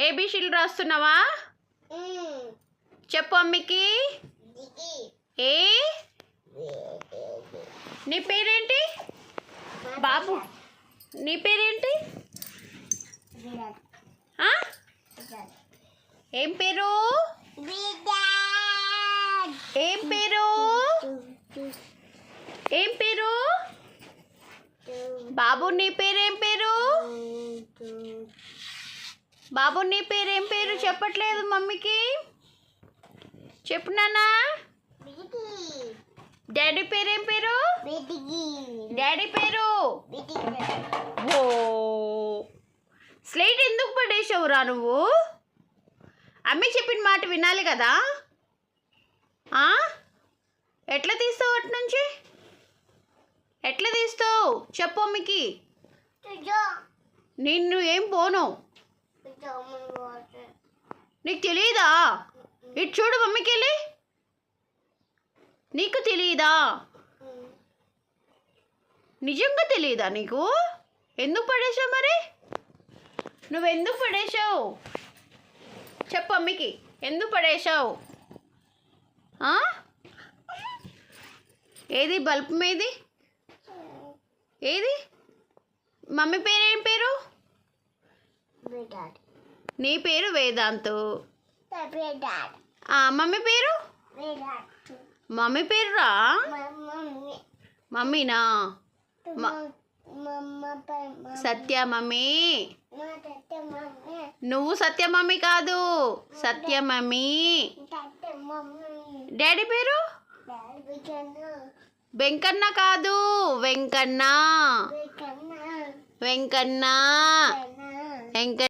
ఏబిషిలు రాస్తున్నావా? చెప్పు అమ్మికి. ఏ? నీ పేరేంటి? బాబు. నీ పేరేంటి? ఏం పేరు? ఏం పేరు? ఏం పేరు? బాబు నీ పేరేం పేరు? బాబు నీ పేరేం పేరు? చెప్పట్లేదు మమ్మీకి. చెప్పు నాన్నా. డాడీ పేరేం పేరు? డాడీ పేరు? ఓ. స్లేట్ ఎందుకు పడేసావురా నువ్వు? అమ్మ చెప్పిన మాట వినాలి కదా? ఎట్లా తీస్తావు అటు నుంచి? ఎట్లా తీస్తావు? చెప్పు అమ్మకి నిన్ను ఏం పోను. నీకు తెలియదా ఇటు చూడు మమ్మీకి వెళ్ళి నీకు తెలియదా నిజంగా తెలియదా నీకు? ఎందుకు పడేసావు మరి? నువ్వు ఎందుకు పడేసావు చెప్పు అమ్మకి ఎందుకు పడేసావు? ఏది బల్బ్ మీది? ఏది? మమ్మీ పేరు ఏం పేరు నీ పేరు వేదాంతు. ఆ, మమ్మీ పేరు? మమ్మీ పేరు రా మమ్మీనా? సత్య మమ్మీ. నువ్వు సత్య మమ్మీ కాదు. సత్య మమ్మీ. డాడీ పేరు? వెంకన్న కాదు. వెంకన్న. వెంకన్న. వెంక